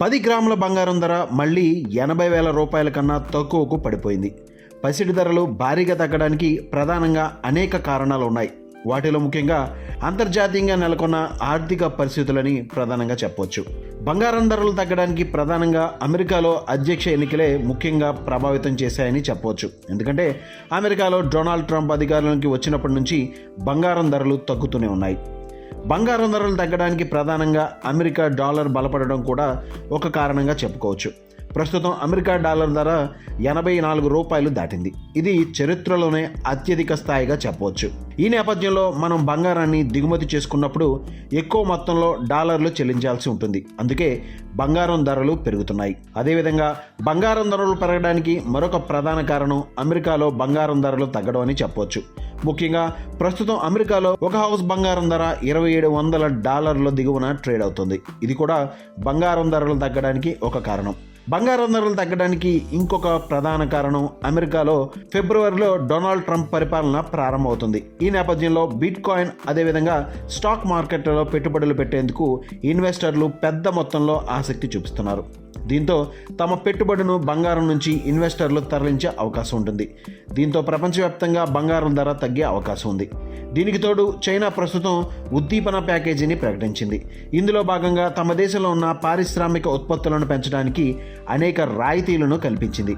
పది గ్రాముల బంగారం ధర మళ్ళీ ఎనభై వేల రూపాయల కన్నా తక్కువకు పడిపోయింది. పసిడి ధరలు భారీగా తగ్గడానికి ప్రధానంగా అనేక కారణాలు ఉన్నాయి. వాటిలో ముఖ్యంగా అంతర్జాతీయంగా నెలకొన్న ఆర్థిక పరిస్థితులని ప్రధానంగా చెప్పవచ్చు బంగారం ధరలు తగ్గడానికి ప్రధానంగా అమెరికాలో అధ్యక్ష ఎన్నికలే ముఖ్యంగా ప్రభావితం చేశాయని చెప్పవచ్చు ఎందుకంటే అమెరికాలో డొనాల్డ్ ట్రంప్ అధికారంలోకి వచ్చినప్పటి నుంచి బంగారం ధరలు తగ్గుతూనే ఉన్నాయి. బంగారం ధరలు తగ్గడానికి ప్రధానంగా అమెరికా డాలర్ బలపడడం కూడా ఒక కారణంగా చెప్పుకోవచ్చు. ప్రస్తుతం అమెరికా డాలర్ ధర ఎనభై నాలుగు రూపాయలు దాటింది. ఇది చరిత్రలోనే అత్యధిక స్థాయిగా చెప్పవచ్చు. ఈ నేపథ్యంలో మనం బంగారాన్ని దిగుమతి చేసుకున్నప్పుడు ఎక్కువ మొత్తంలో డాలర్లు చెల్లించాల్సి ఉంటుంది. అందుకే బంగారం ధరలు పెరుగుతున్నాయి. అదేవిధంగా బంగారం ధరలు పెరగడానికి మరొక ప్రధాన కారణం అమెరికాలో బంగారం ధరలు తగ్గడం అని చెప్పవచ్చు ముఖ్యంగా ప్రస్తుతం అమెరికాలో ఒక హౌస్ బంగారం ధర ఇరవై ఏడు వందల డాలర్ల దిగువన ట్రేడ్ అవుతుంది. ఇది కూడా బంగారం ధరలు తగ్గడానికి ఒక కారణం. బంగారం ధరలు తగ్గడానికి ఇంకొక ప్రధాన కారణం అమెరికాలో ఫిబ్రవరిలో డొనాల్డ్ ట్రంప్ పరిపాలన ప్రారంభమవుతుంది. ఈ నేపథ్యంలో బిట్ కాయిన్ అదేవిధంగా స్టాక్ మార్కెట్లలో పెట్టుబడులు పెట్టేందుకు ఇన్వెస్టర్లు పెద్ద మొత్తంలో ఆసక్తి చూపిస్తున్నారు. దీంతో తమ పెట్టుబడును బంగారం నుంచి ఇన్వెస్టర్లు తరలించే అవకాశం ఉంటుంది. దీంతో ప్రపంచవ్యాప్తంగా బంగారం ధర తగ్గే అవకాశం ఉంది. దీనికి తోడు చైనా ప్రస్తుతం ఉద్దీపన ప్యాకేజీని ప్రకటించింది. ఇందులో భాగంగా తమ దేశంలో ఉన్న పారిశ్రామిక ఉత్పత్తులను పెంచడానికి అనేక రాయితీలను కల్పించింది.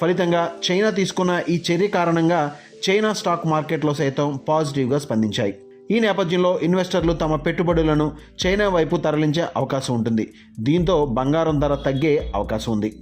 ఫలితంగా చైనా తీసుకున్న ఈ చర్య కారణంగా చైనా స్టాక్ మార్కెట్లో సైతం పాజిటివ్గా స్పందించాయి. ఈ నేపథ్యంలో ఇన్వెస్టర్లు తమ పెట్టుబడులను చైనా వైపు తరలించే అవకాశం ఉంటుంది. దీంతో బంగారం ధర తగ్గే అవకాశం ఉంది.